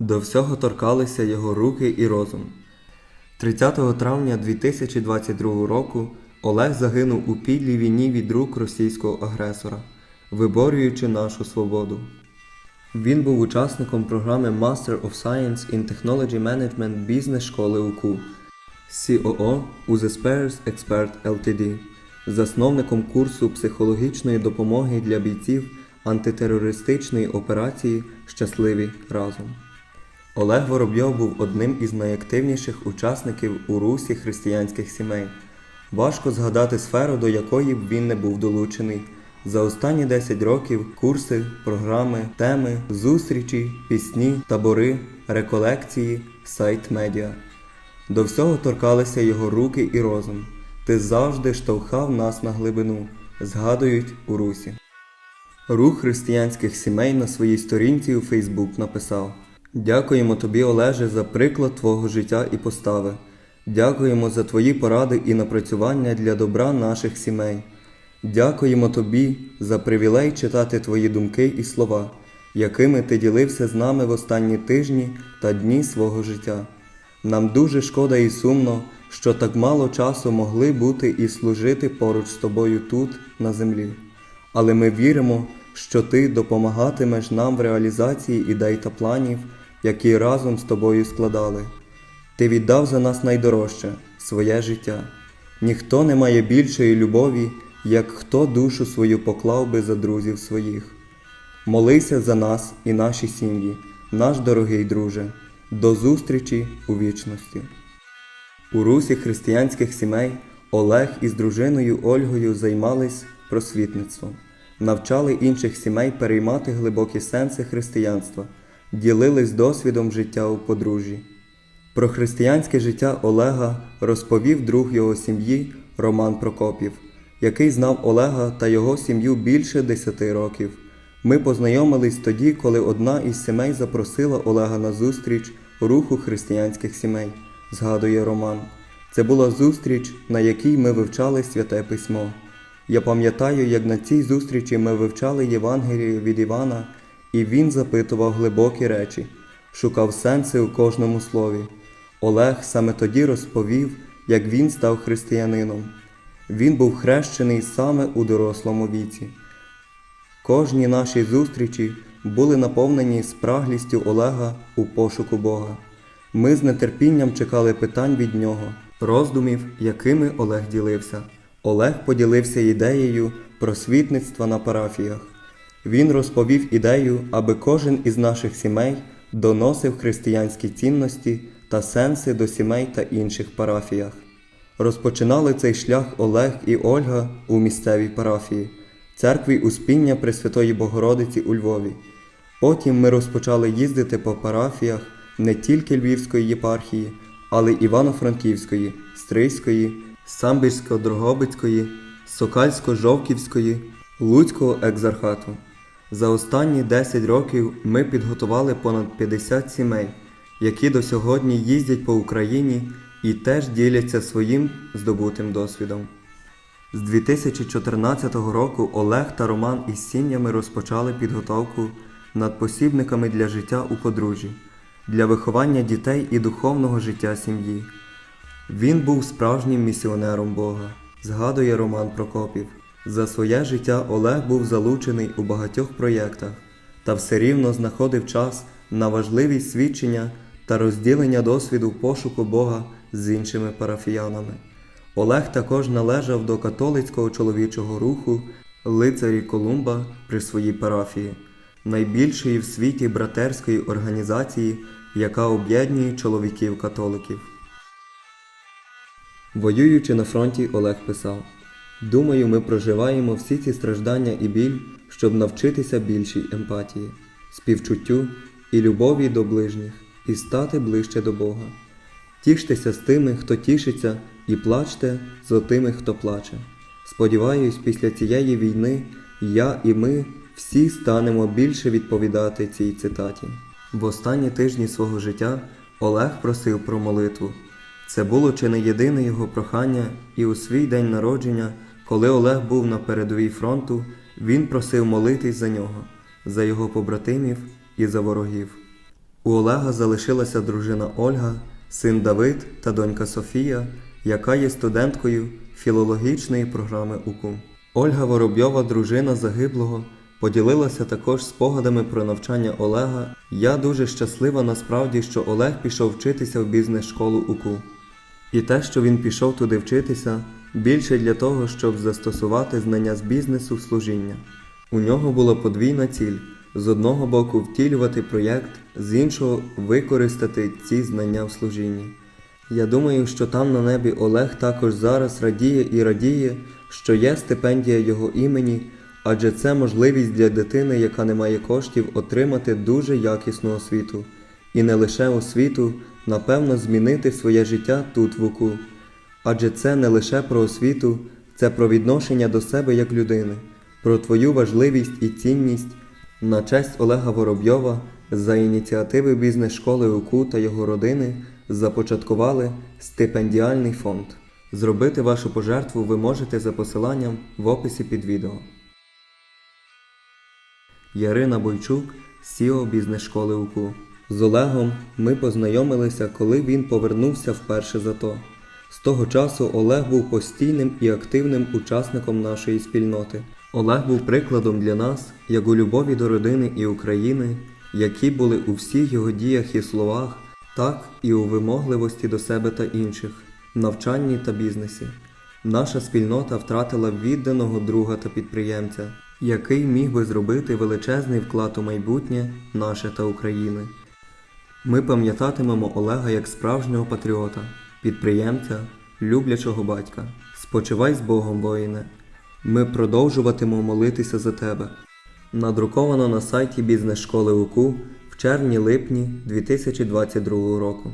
До всього торкалися його руки і розум. 30 травня 2022 року Олег загинув у підлій війні від рук російського агресора, виборюючи нашу свободу. Він був учасником програми Master of Science in Technology Management бізнес-школи УКУ, COO Узеспers Expert Ltd, засновником курсу психологічної допомоги для бійців антитерористичної операції Щасливі разом. Олег Воробйов був одним із найактивніших учасників у русі християнських сімей. Важко згадати сферу, до якої б він не був долучений. За останні 10 років курси, програми, теми, зустрічі, пісні, табори, реколекції, сайт медіа. До всього торкалися його руки і розум. Ти завжди штовхав нас на глибину, згадують у русі. Рух християнських сімей на своїй сторінці у Фейсбук написав: Дякуємо тобі, Олеже, за приклад твого життя і постави. Дякуємо за твої поради і напрацювання для добра наших сімей. Дякуємо тобі за привілей читати твої думки і слова, якими ти ділився з нами в останні тижні та дні свого життя. Нам дуже шкода і сумно, що так мало часу могли бути і служити поруч з тобою тут, на землі. Але ми віримо, що ти допомагатимеш нам в реалізації ідей та планів, які разом з тобою складали. Ти віддав за нас найдорожче своє життя. Ніхто не має більшої любові, як хто душу свою поклав би за друзів своїх. Молися за нас і наші сім'ї, наш дорогий друже, до зустрічі у вічності. У русі християнських сімей Олег із дружиною Ольгою займались просвітництвом, навчали інших сімей переймати глибокі сенси християнства, ділились досвідом життя у подружжі. Про християнське життя Олега розповів друг його сім'ї Роман Прокопів, який знав Олега та його сім'ю більше десяти років. Ми познайомились тоді, коли одна із сімей запросила Олега на зустріч руху християнських сімей, згадує Роман. Це була зустріч, на якій ми вивчали святе письмо. Я пам'ятаю, як на цій зустрічі ми вивчали Євангеліє від Івана, і він запитував глибокі речі, шукав сенси у кожному слові. Олег саме тоді розповів, як він став християнином. Він був хрещений саме у дорослому віці. Кожні наші зустрічі були наповнені спраглістю Олега у пошуку Бога. Ми з нетерпінням чекали питань від нього, роздумів, якими Олег ділився. Олег поділився ідеєю просвітництва на парафіях. Він розповів ідею, аби кожен із наших сімей доносив християнські цінності та сенси до сімей та інших парафіях. Розпочинали цей шлях Олег і Ольга у місцевій парафії, церкві Успіння Пресвятої Богородиці у Львові. Потім ми розпочали їздити по парафіях не тільки Львівської єпархії, але й Івано-Франківської, Стрийської, Самбірсько-Дрогобицької, Сокальсько-Жовківської, Луцького екзархату. За останні 10 років ми підготували понад 50 сімей, які до сьогодні їздять по Україні і теж діляться своїм здобутим досвідом. З 2014 року Олег та Роман із сім'ями розпочали підготовку над посібниками для життя у подружжі, для виховання дітей і духовного життя сім'ї. Він був справжнім місіонером Бога, згадує Роман Прокопів. За своє життя Олег був залучений у багатьох проєктах та все рівно знаходив час на важливість свідчення та розділення досвіду пошуку Бога з іншими парафіянами. Олег також належав до католицького чоловічого руху лицарі Колумба при своїй парафії, найбільшої в світі братерської організації, яка об'єднує чоловіків-католиків. Воюючи на фронті, Олег писав: Думаю, ми проживаємо всі ці страждання і біль, щоб навчитися більшій емпатії, співчуттю і любові до ближніх, і стати ближче до Бога. Тіштеся з тими, хто тішиться, і плачте з тими, хто плаче. Сподіваюсь, після цієї війни я і ми всі станемо більше відповідати цій цитаті. В останні тижні свого життя Олег просив про молитву. Це було чи не єдине його прохання, і у свій день народження, коли Олег був на передовій фронту, він просив молитись за нього, за його побратимів і за ворогів. У Олега залишилася дружина Ольга, син Давид та донька Софія, яка є студенткою філологічної програми УКУ. Ольга Воробйова, дружина загиблого, поділилася також спогадами про навчання Олега. Я дуже щаслива насправді, що Олег пішов вчитися в бізнес-школу УКУ. І те, що він пішов туди вчитися, більше для того, щоб застосувати знання з бізнесу в служіння. У нього була подвійна ціль: з одного боку втілювати проєкт, з іншого використати ці знання в служінні. Я думаю, що там на небі Олег також зараз радіє і радіє, що є стипендія його імені, адже це можливість для дитини, яка не має коштів, отримати дуже якісну освіту. І не лише освіту, напевно, змінити своє життя тут в УКУ. Адже це не лише про освіту, це про відношення до себе як людини, про твою важливість і цінність. На честь Олега Воробйова за ініціативи бізнес-школи УКУ та його родини започаткували стипендіальний фонд. Зробити вашу пожертву ви можете за посиланням в описі під відео. Ярина Бойчук, Сіо бізнес-школи УКУ. З Олегом ми познайомилися, коли він повернувся вперше з АТО. З того часу Олег був постійним і активним учасником нашої спільноти. Олег був прикладом для нас, як у любові до родини і України, які були у всіх його діях і словах, так і у вимогливості до себе та інших, навчанні та бізнесі. Наша спільнота втратила відданого друга та підприємця, який міг би зробити величезний вклад у майбутнє наше та України. Ми пам'ятатимемо Олега як справжнього патріота, підприємця, люблячого батька. Спочивай з Богом, воїне. Ми продовжуватимемо молитися за тебе. Надруковано на сайті бізнес-школи УКУ в червні-липні 2022 року.